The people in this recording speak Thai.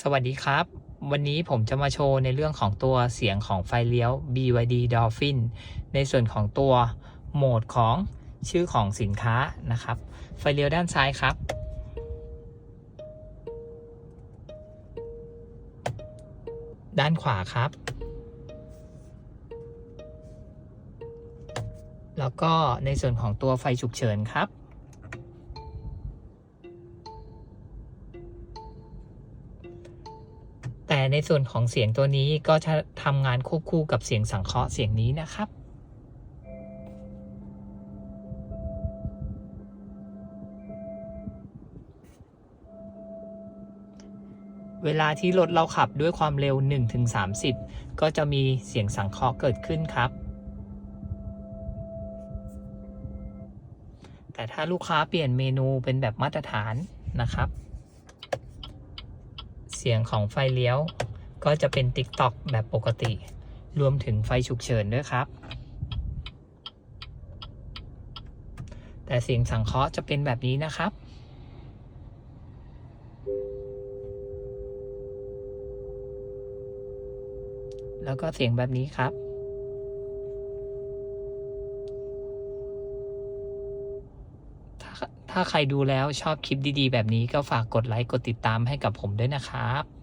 สวัสดีครับ วันนี้ผมจะมาโชว์ในเรื่องของตัวเสียงของไฟเลี้ยว BYD Dolphin ในส่วนของตัวโหมดของชื่อของสินค้านะครับ ไฟเลี้ยวด้านซ้ายครับ ด้านขวาครับ แล้วก็ในส่วนของตัวไฟฉุกเฉินครับ ในส่วนของเสียงตัวนี้ก็จะทำงานควบคู่กับเสียงสังเคราะห์เสียงนี้นะครับ เวลาที่รถเราขับด้วยความเร็ว 1-30 ก็จะมีเสียงสังเคราะห์เกิดขึ้นครับ แต่ถ้าลูกค้าเปลี่ยนเมนูเป็นแบบมาตรฐานนะครับ เสียงของไฟเลี้ยว ก็จะเป็น TikTok แบบปกติ รวมถึงไฟฉุกเฉินด้วยครับ แต่เสียงสังเคราะห์จะเป็นแบบนี้นะครับแล้วก็เสียงแบบนี้ครับ ถ้า ถ้าใครดูแล้วชอบคลิปดีๆ แบบนี้ก็ฝากกดไลค์กดติดตามให้กับผมด้วยนะครับ